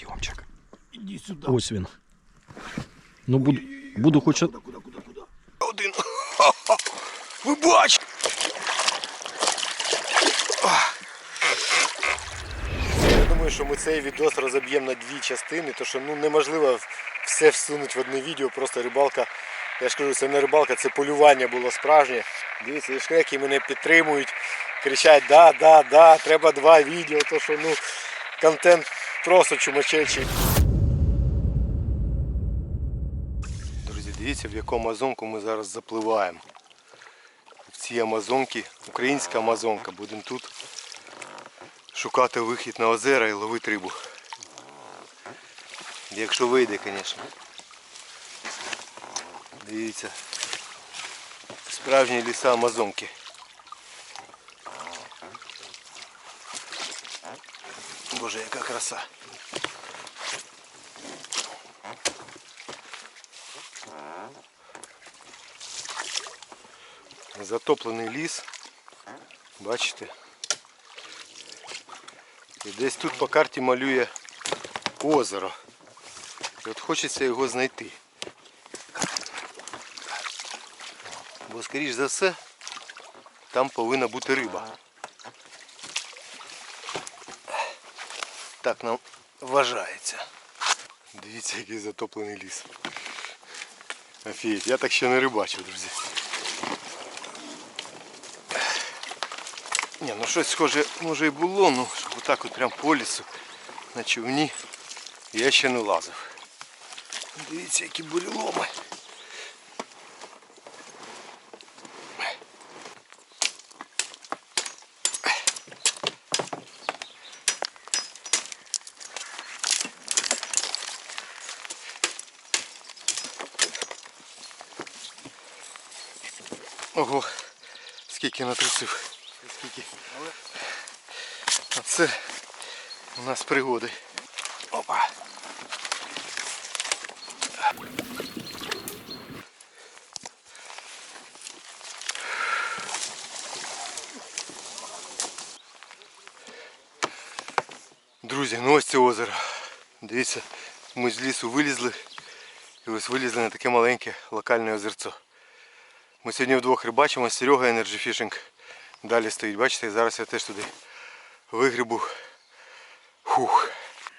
Тьомчик. Іди сюди. Ось він. Ну буду, буду хоч... од- Куди, куди, куди? Один. Ви бачите? Я думаю, що ми цей відос розоб'ємо на дві частини, тому що ну, неможливо все всунути в одне відео, просто рибалка. Я ж кажу, це не рибалка, це полювання було справжнє. Дивіться, і шкреки мене підтримують, кричать, да, да, да, треба два відео, то що ну, контент просто чумачечий. Друзі, дивіться, в яку амазонку ми зараз запливаємо. В цій амазонці, українська амазонка, будемо тут шукати вихід на озера і ловити рибу. Якщо вийде, звісно. Дивіться. Справжні ліса Амазонки. Боже, яка краса. Затоплений ліс. Бачите? І десь тут по карті малює озеро. І от хочеться його знайти. Бо скоріш за все там повинна бути риба. Так нам вважається. Дивіться, який затоплений ліс. Офігеть, я так ще не рибачив, друзі. Ні, ну щось схоже може і було, ну щоб отак от прям по лісу на човні я ще не лазив. Дивіться, які буреломи. Ого, скільки натрусив. Скільки. А це у нас пригоди. Опа. Друзі, ну ось це озеро. Дивіться, ми з лісу вилізли і ось вилізли на таке маленьке локальне озерцо. Ми сьогодні вдвох рибачимо, Серега Energy Fishing далі стоїть. Бачите, зараз я теж туди вигрібу. Фух.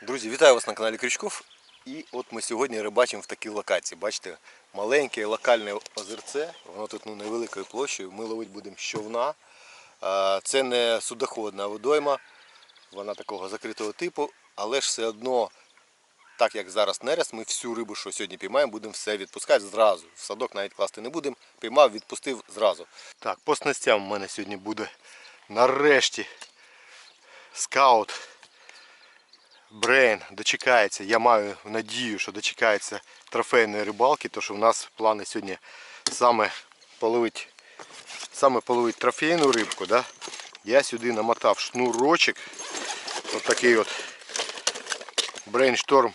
Друзі, вітаю вас на каналі Крючков. І от ми сьогодні рибачимо в такій локації. Бачите, маленьке локальне озерце, воно тут ну, невеликою площею. Ми ловити будемо з човна. Це не судоходна водойма, вона такого закритого типу, але ж все одно так як зараз нерест, ми всю рибу, що сьогодні піймаємо, будемо все відпускати зразу. В садок навіть класти не будемо. Піймав, відпустив зразу. Так, по снастям в мене сьогодні буде нарешті скаут. Брейн дочекається. Я маю надію, що дочекається трофейної рибалки, тому що в нас плани сьогодні саме половити, саме половити трофейну рибку. Да? Я сюди намотав шнурочок. Ось такий от Brainstorm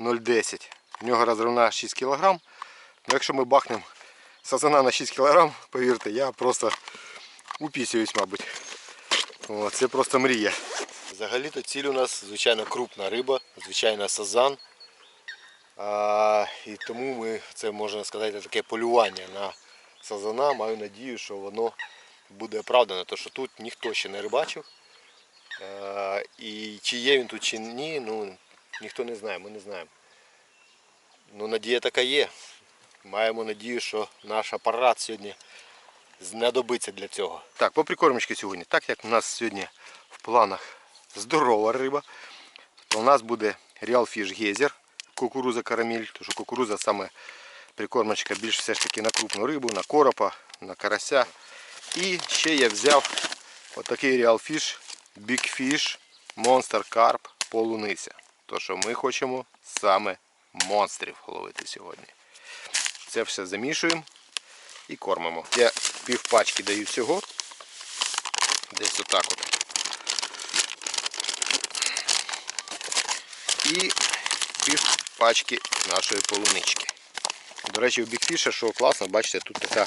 0,10. В нього розривна 6 кг. Ну, якщо ми бахнемо сазана на 6 кг, повірте, я просто упісююсь, мабуть. О, це просто мрія. Взагалі-то ціль у нас, звичайно, крупна риба, звичайно, сазан. А, і тому ми, це можна сказати, таке полювання на сазана. Маю надію, що воно буде оправдано, тому що тут ніхто ще не рибачив. Е, І чи є він тут, чи ні, ну ніхто не знає, ми не знаємо. Ну, надія така є. Маємо надію, що наш апарат сьогодні знадобиться для цього. Так, по прикормочці сьогодні. Так як у нас сьогодні в планах здорова риба, то у нас буде Fish Geyser, кукуруза карамель, тому що кукуруза саме прикормочка більш все ж таки на крупну рибу, на коропа, на карася. І ще я взяв отакий Big Fish Monster Carp полуниця. То що ми хочемо саме монстрів ловити сьогодні. Це все замішуємо і кормимо. Я пів пачки даю всього. Десь отак от. І пів пачки нашої полунички. До речі, у бікфіша, що класно, бачите, тут така,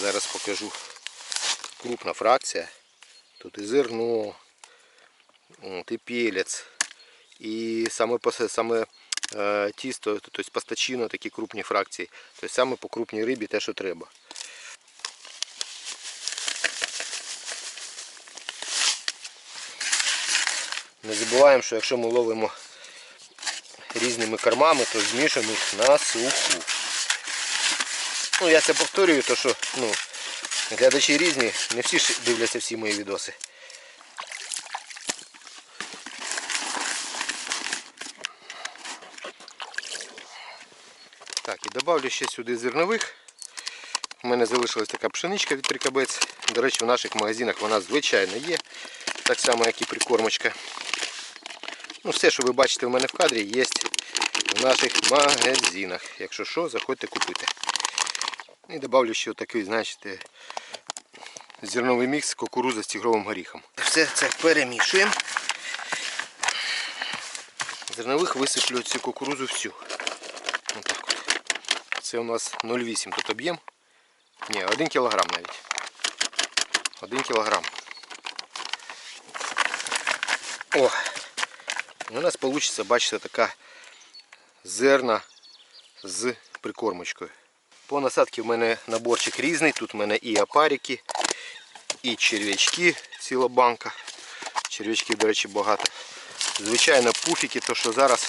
зараз покажу, крупна фракція. Тут і зерно, і пелець, і саме, саме е, тісто, тобто пастачино, такі крупні фракції. Тобто саме по крупній рибі те, що треба. Не забуваємо, що якщо ми ловимо різними кормами, то змішуємо їх на суху. Ну, я це повторюю, то що ну, глядачі різні, не всі ж дивляться всі мої відоси. Додавлю ще сюди зернових. У мене залишилась така пшеничка від трикабець. До речі, в наших магазинах вона звичайно є. Так само, як і прикормочка. Ну, все, що ви бачите у мене в кадрі, є в наших магазинах. Якщо що, заходьте купити. І додавлю ще такий, знаєте, зерновий мікс кукурудза з тігровим горіхом. Все це перемішуємо. Зернових висиплю цю кукурудзу всю. Це у нас 0,8 тут об'єм. Ні, 1 кілограм навіть. 1 кілограм. О! І у нас вийде, бачите, така зерна з прикормочкою. По насадці в мене наборчик різний. Тут в мене і опарики, і черв'ячки, ціла банка. Черв'ячків, до речі, багато. Звичайно, пуфіки, то що зараз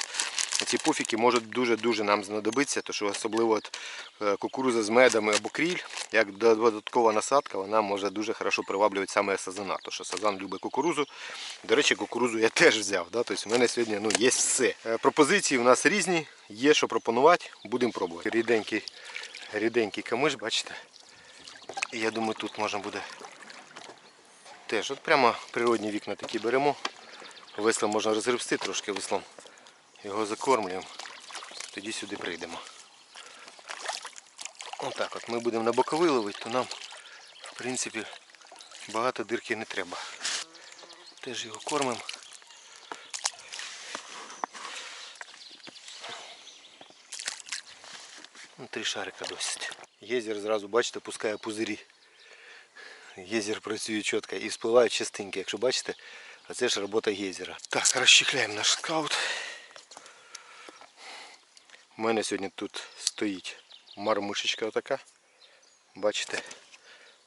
ці пуфіки можуть дуже-дуже нам знадобитися, то що особливо от, е, кукуруза з медами або кріль, як додаткова насадка, вона може дуже хорошо приваблювати саме сазана. То що сазан любить кукурузу. До речі, кукурузу я теж взяв. Да? Тобто в мене сьогодні ну, є все. Е, Пропозиції в нас різні, є що пропонувати, будемо пробувати. Ріденький, ріденький камиш, бачите? І я думаю, тут можна буде теж. От прямо природні вікна такі беремо. Веслом можна розгребсти трошки веслом. Його закормлюємо. Тоді сюди прийдемо. Отак от ми будемо на боковий ловити, то нам в принципі багато дирки не треба. Теж його кормимо. Ну, Три шарика досить. Єзер зразу, бачите, пускає пузирі. Єзер працює чітко і спливають частинки. Якщо бачите, а це ж робота гейзера. Так, розчехляємо наш скаут. У мене сьогодні тут стоїть мармишечка отака. Бачите,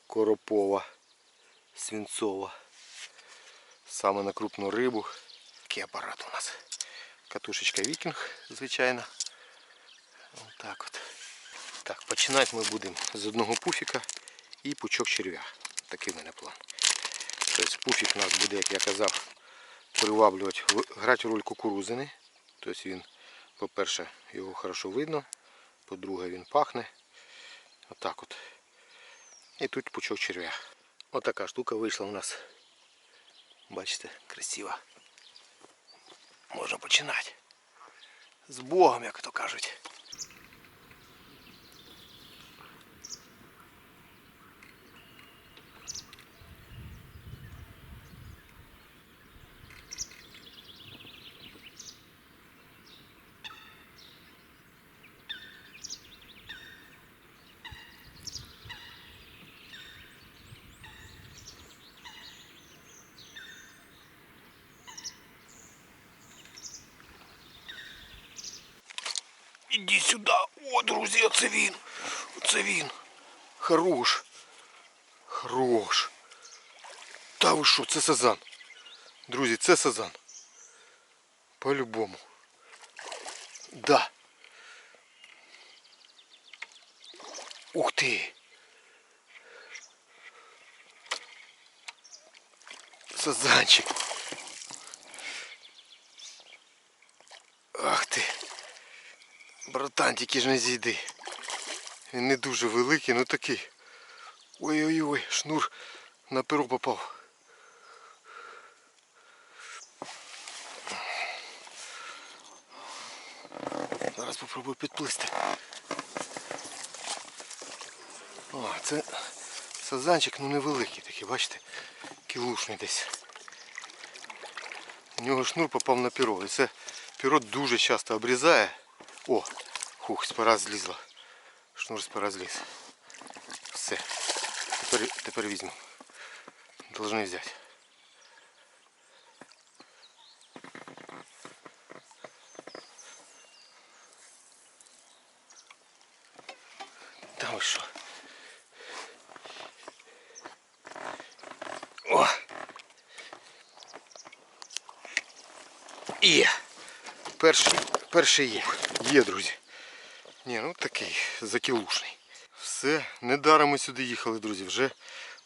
коропова, свинцова. Саме на крупну рибу. Такий апарат у нас. Катушечка вікінг, звичайно. Отак от. Так, починати ми будемо з одного пуфіка і пучок черв'я. Такий в мене план. Тобто пуфік у нас буде, як я казав, приваблювати, грати роль кукурузини. Тобто він, по-перше, його хорошо видно, по-друге, він пахне. Отак от. І тут пучок черв'я. Отака штука вийшла у нас. Бачите, красива. Можна починати. З Богом, як то кажуть. Іди сюди. О, друзі, оце він. Оце він. Хорош. Хорош. Та ви що, це сазан. Друзі, це сазан. По-любому. Да. Ух ти. Сазанчик. Ах ти. Братан, тільки ж не зійди. Він не дуже великий, ну такий. Ой-ой-ой, шнур на перо попав. Зараз попробую підплисти. О, це сазанчик ну невеликий такий, бачите? Кілушний десь. У нього шнур попав на перо. І це перо дуже часто обрізає. О, Хух, спора злізла. Шнур спора зліз. Все. Теперь, теперь візьму. Должны взять. Там що? О! Є! Перший, перший є. Є, друзі. Ні, ну такий закілушний. Все, недаром ми сюди їхали, друзі. Вже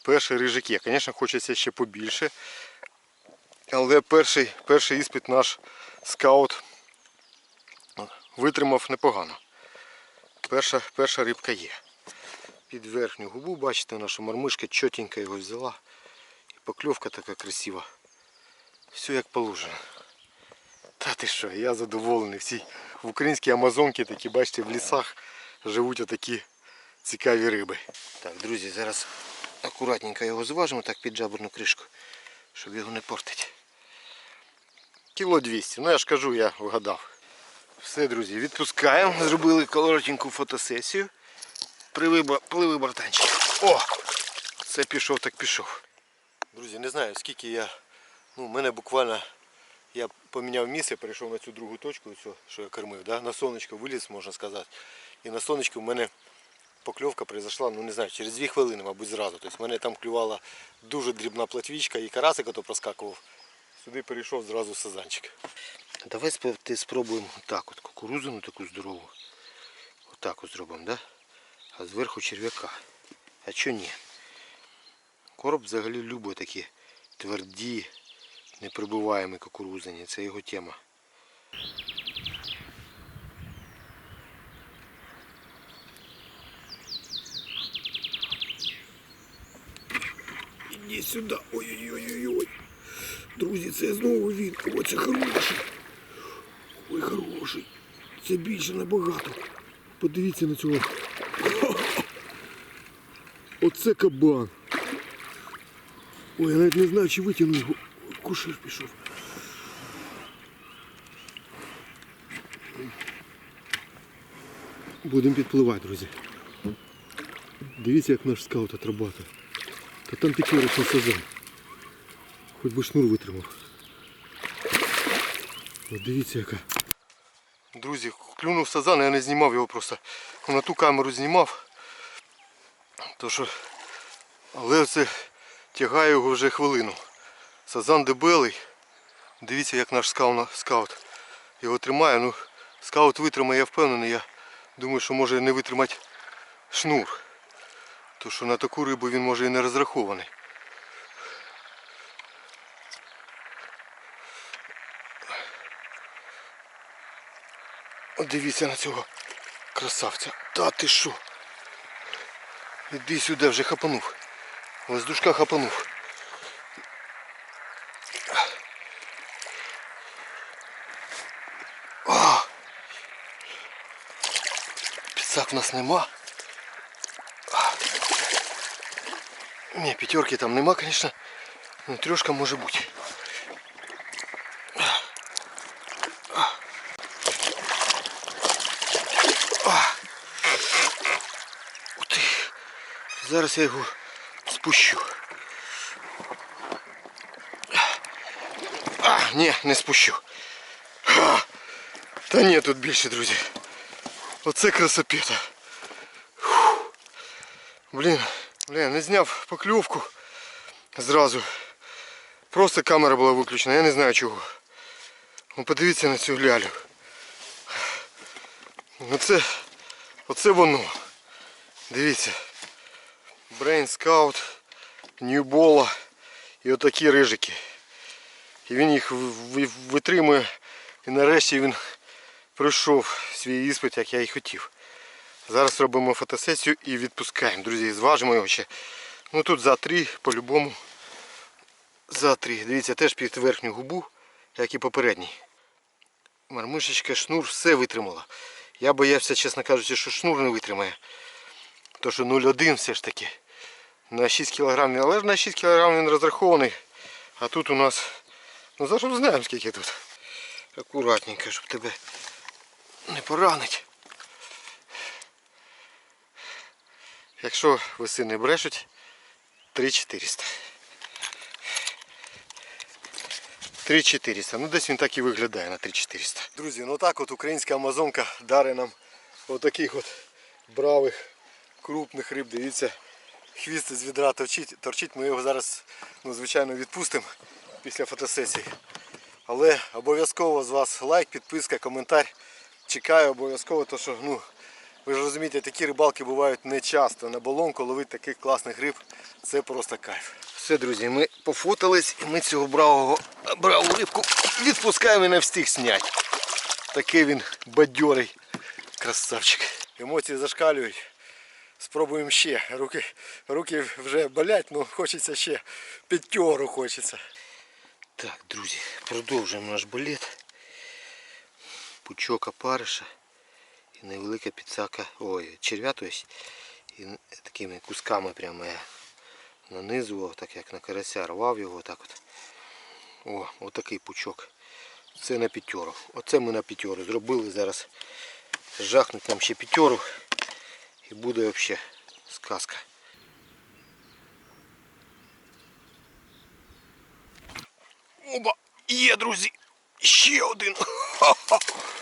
перший рижик є. Звісно, хочеться ще побільше. Але перший, перший іспит наш скаут витримав непогано. Перша, перша рибка є. Під верхню губу, бачите, наша мармишка чотенько його взяла. І покльовка така красива. Все як положено. Та ти що, я задоволений. Всі в українській Амазонці такі, бачите, в лісах живуть отакі цікаві риби. Так, друзі, зараз акуратненько його зважимо так під жаберну кришку, щоб його не портити. Кіло 200. Ну я ж кажу, я вгадав. Все, друзі, відпускаємо. Зробили коротеньку фотосесію. Пливи, пливи братанчик. О! Це пішов, так пішов. Друзі, не знаю скільки я. Ну, в мене буквально я поміняв місце, перейшов на цю другу точку, цю, що я кормив. Да? На сонечко виліз, можна сказати. І на сонечку в мене покльовка произошла, ну не знаю, через 2 хвилини, мабуть, зразу. Тобто мене там клювала дуже дрібна платвічка і карасик ото проскакував. Сюди перейшов зразу сазанчик. Давай спробуємо так от кукурузину таку здорову. Отак от зробимо, да? А зверху черв'яка. А чого ні? Короб взагалі любить такі тверді, неприбуваємі кукурузині. Це його тема. Іди сюди. Ой-ой-ой-ой. Друзі, це знову він. О, це хороший. Ой, хороший. Це більше набагато. Подивіться на цього. Оце кабан. Ой, я навіть не знаю, чи витягну його. Кушир пішов. Будемо підпливати, друзі. Дивіться, як наш скаут отрабатує. Та там п'ятерочний сазан. Хоч би шнур витримав. От дивіться яка. Друзі, клюнув сазан, я не знімав його просто. На ту камеру знімав. То що... Але це тягає його вже хвилину. Сазан дебелий. Дивіться, як наш скаут, його тримає. Ну, скаут витримає, я впевнений. Я думаю, що може не витримати шнур. То що на таку рибу він може і не розрахований. От дивіться на цього красавця. Та ти що? Іди сюди вже хапанув. Воздушка хапанув. Підсак в нас нема. А. Ні, п'ятерки там нема, звісно. Ну, трьошка може бути. Ух ти. Зараз я його спущу. А, ні, не спущу. А, та ні, тут більше, друзі. Оце красопета. Блін, блін, не зняв покльовку зразу. Просто камера була виключена, я не знаю чого. Ну подивіться на цю лялю. Оце, оце воно. Дивіться. Brain Scout, Bola і отакі рижики. І він їх витримує. І нарешті він пройшов свій іспит, як я і хотів. Зараз робимо фотосесію і відпускаємо. Друзі, зважимо його ще. Ну тут за три по-любому. За три. Дивіться, теж під верхню губу, як і попередній. Мармишечка, шнур, все витримала. Я боявся, чесно кажучи, що шнур не витримає. То що 0,1 все ж таки. На 6 кг. Але ж на 6 кг він розрахований. А тут у нас. Ну за що знаємо скільки тут. Акуратненько, щоб тебе не поранить. Якщо веси не брешуть, 3400. 3400. Ну десь він так і виглядає на 3400. Друзі, ну так от українська амазонка дарить нам отаких от бравих крупних риб. Дивіться, хвіст з відра торчить. торчить. Ми його зараз, ну, звичайно, відпустимо після фотосесії. Але обов'язково з вас лайк, підписка, коментар. Чекаю обов'язково, то що ну, ви ж розумієте, такі рибалки бувають не часто. На балонку ловити таких класних риб це просто кайф. Все, друзі, ми пофотались і ми цього бравого браву рибку відпускаємо і не встиг зняти. Такий він бадьорий красавчик. Емоції зашкалюють. Спробуємо ще. Руки, руки вже болять, але хочеться ще п'ятьору хочеться. Так, друзі, продовжуємо наш балет. Пучок опариша і невелика підсака, ой, черв'я, то і такими кусками прямо я нанизував, так як на карася рвав його так от. О, отакий пучок. Це на п'ятеру. Оце ми на п'ятеру зробили зараз. Жахнуть там ще п'ятеру і буде взагалі сказка. Оба! Є, друзі! Ще один! Ха-ха!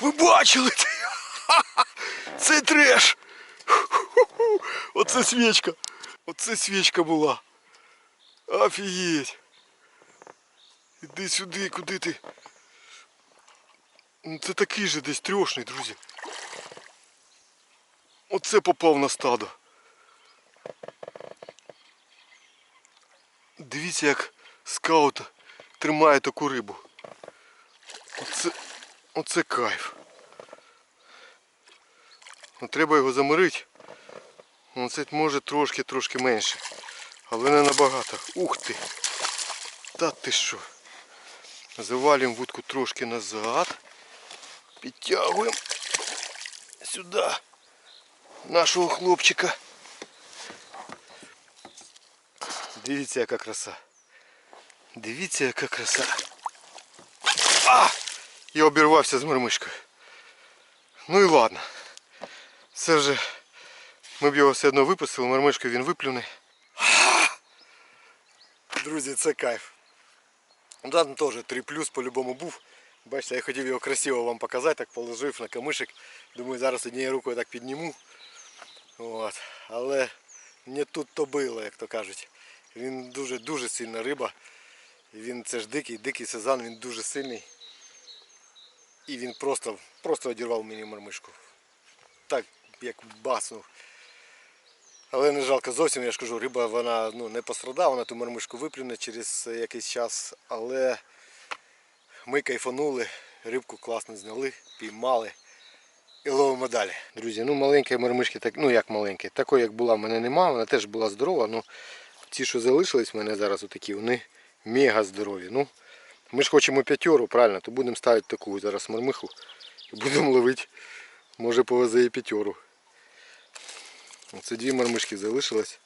Ви бачили це? Треш! Оце свічка! Оце свічка була! Офігеть! Іди сюди, куди ти? Ну, Це такий же десь трьошний, друзі. Оце попав на стадо. Дивіться, як скаут тримає таку рибу. Оце, оце кайф. Ну, треба його замирити. Ну, це може трошки-трошки менше. Але не набагато. Ух ти! Та ти що? Завалюємо вудку трошки назад. Підтягуємо сюди нашого хлопчика. Дивіться, яка краса. Дивіться, яка краса. А! Я обірвався з мормишкою. Ну і ладно. Це вже ми б його все одно випустили, мормишку він виплюне. Друзі, це кайф. Там теж 3 плюс по-любому був. Бачите, я хотів його красиво вам показати, так положив на камишик. Думаю, зараз однією рукою так підніму. От. Але не тут то було, як то кажуть. Він дуже-дуже сильна риба. Він це ж дикий, дикий сезон, він дуже сильний. І він просто, просто одірвав мені мармишку. Так, як баснув. Але не жалко зовсім, я ж кажу, риба вона ну, не пострадала, вона ту мармишку виплюне через якийсь час, але ми кайфанули, рибку класно зняли, піймали і ловимо далі. Друзі, ну маленькі мармишки, так, ну як маленькі, такої як була в мене немає, вона теж була здорова, ну ті, що залишились в мене зараз отакі, вони мега здорові. Ну, ми ж хочемо п'ятеру, правильно, то будемо ставити таку зараз мармиху і будемо ловити, може повезе і п'ятеру. Оце дві мармишки залишилось.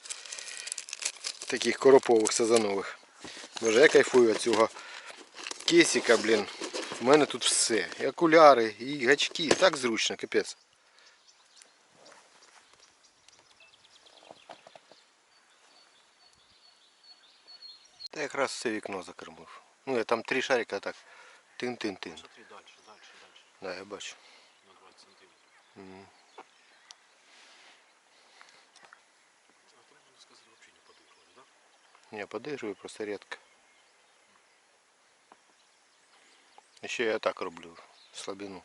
Таких коропових сазанових. Боже, я кайфую від цього кейсика, блін. У мене тут все. І окуляри, і гачки. Так зручно, капець. Та якраз все вікно закормив. Ну я там три шарика так. Тин-тин-тин. Смотри дальше, дальше, дальше. Да, я бачу. На 20 сантиметров. Мгм. А там, можно сказать, вообще не подыхали, да? Не, подержую просто редко. Ще я так роблю слабину.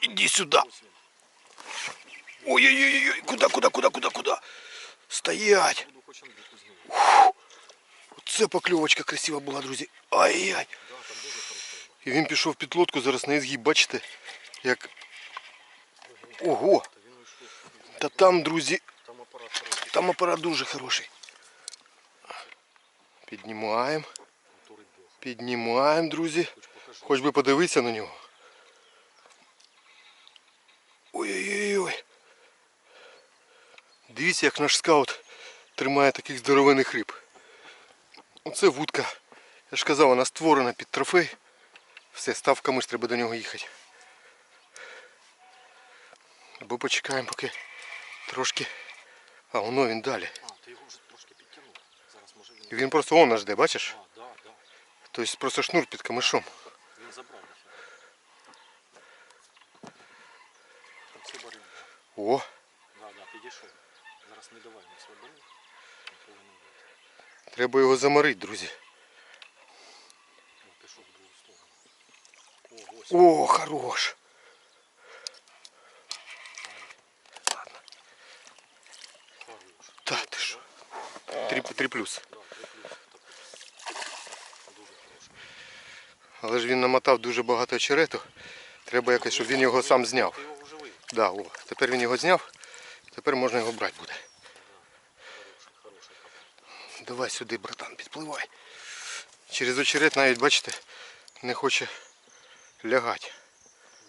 Иди сюда. Ой-ой-ой, куда, куда, куда, куда, куда? Стоять. Сделать. Оце покльовочка красива була, друзі. Ай-яй. І він пішов під лодку, зараз на ізгиб, бачите, як. Ого! Та там, друзі, там апарат дуже хороший. Піднімаємо, піднімаємо, друзі. Хоч би подивитися на нього. Дивіться, як наш скаут тримає таких здоровених риб. Оце вудка. Я ж казав, вона створена під трофей. Все, ставка миш, треба до нього їхати. Або почекаємо поки трошки... А воно він далі. А, ти його вже трошки підтягнув. Зараз може він... Він просто вон де, бачиш? А, да, да. Тобто просто шнур під камишом. Він забрав їх. О! Да, да, підійшов. Зараз не давай не повинен треба його заморити, друзі. О, пішов в другу сторону. О, ось. О, хорош. Хорош. Та ти що? Три, три плюс. Да, три плюс. Дуже хороший. Але ж він намотав дуже багато очерету. Треба якось, щоб він його сам зняв. Ти його. Да, о, тепер він його зняв. Тепер можна його брати буде. Давай сюди, братан, підпливай. Через очерет навіть, бачите, не хоче лягати.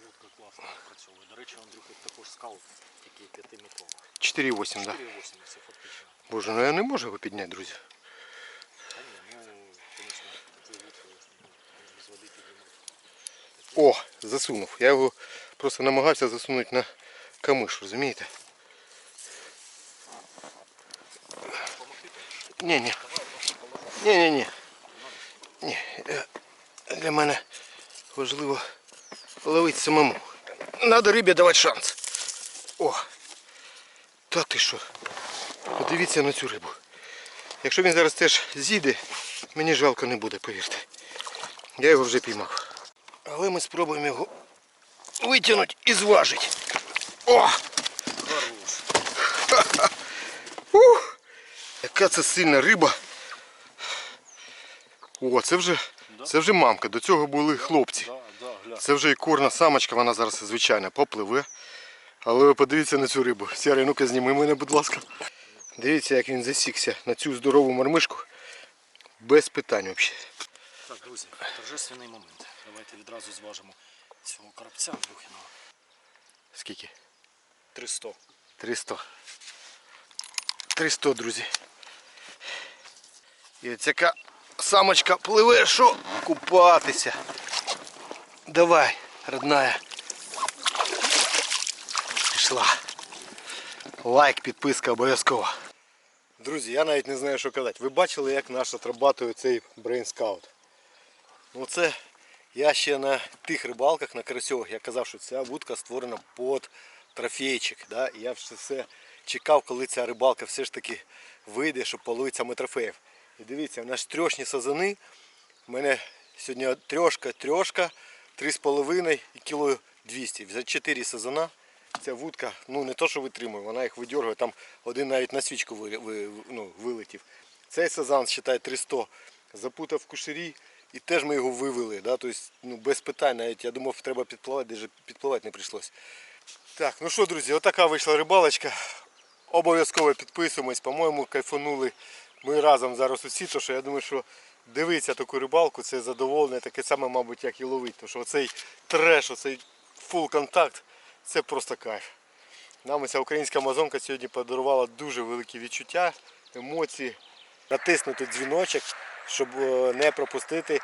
Вудка класно працює. До речі, Андрюха також скал, який 5 метрова. 4,8, да. 4,8 це фактично. Боже, ну я не можу його підняти, друзі. Та ні, ну, звісно, це без води піднімати. О, засунув. Я його просто намагався засунути на камиш, розумієте? Помогти тобі? Ні, ні. Давай, просто положи. Ні, ні, ні. Ні. е, Для мене важливо ловити самому. Надо рибі давати шанс. О! Та ти що? Подивіться на цю рибу. Якщо він зараз теж зійде, мені жалко не буде, повірте. Я його вже піймав. Але ми спробуємо його витягнути і зважити. О! Хорош. Ух! Яка це сильна риба. О, це вже, це вже мамка. До цього були хлопці. Да, да. Це вже і корна самочка, вона зараз звичайно попливе. Але ви подивіться на цю рибу. Сярий, ну-ка зніми мене, будь ласка. Дивіться, як він засікся на цю здорову мармишку. Без питань взагалі. Так, друзі, торжественний момент. Давайте відразу зважимо цього карапця Андрюхіного. Скільки? 300. 300. 300, друзі. І ось самочка пливе, що купатися. Давай, родная. Пішла. Лайк, підписка обов'язково. Друзі, я навіть не знаю, що казати. Ви бачили, як наш отрабатує цей Scout? Ну це я ще на тих рибалках, на карасьових, я казав, що ця вудка створена під трофейчик. Да? І я все, чекав, коли ця рибалка все ж таки вийде, щоб половити саме трофеїв. І дивіться, наші трьошні сазани. У мене сьогодні трьошка, трьошка, 3,5 і кіло 200. За 4 сазана ця вудка, ну не то, що витримує, вона їх видергує, там один навіть на свічку ви, ви, ну, вилетів. Цей сазан, вважає, 300, запутав в кушері і теж ми його вивели. Да? Тобто, ну, без питань, навіть я думав, треба підпливати, навіть підпливати не прийшлось. Так, ну що, друзі, отака вийшла рибалочка. Обов'язково підписуємось, по-моєму, кайфанули ми разом зараз усі, то що я думаю, що дивитися таку рибалку, це задоволення, таке саме, мабуть, як і ловити. Тому що оцей треш, оцей фул контакт, це просто кайф. Нам ця українська амазонка сьогодні подарувала дуже великі відчуття, емоції. Натиснути дзвіночок, щоб е, не пропустити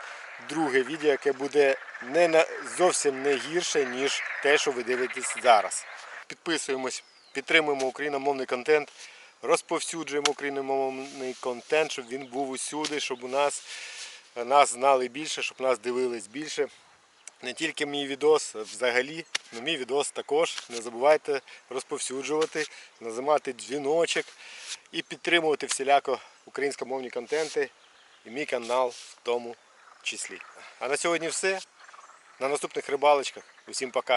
друге відео, яке буде не на, зовсім не гірше, ніж те, що ви дивитесь зараз. Підписуємось, підтримуємо україномовний контент, розповсюджуємо україномовний контент, щоб він був усюди, щоб у нас, нас знали більше, щоб нас дивились більше. Не тільки мій відос, взагалі, ну мій відос також. Не забувайте розповсюджувати, нажимати дзвіночок і підтримувати всіляко українськомовні контенти і мій канал в тому числі. А на сьогодні все. На наступних рибалочках. Усім пока.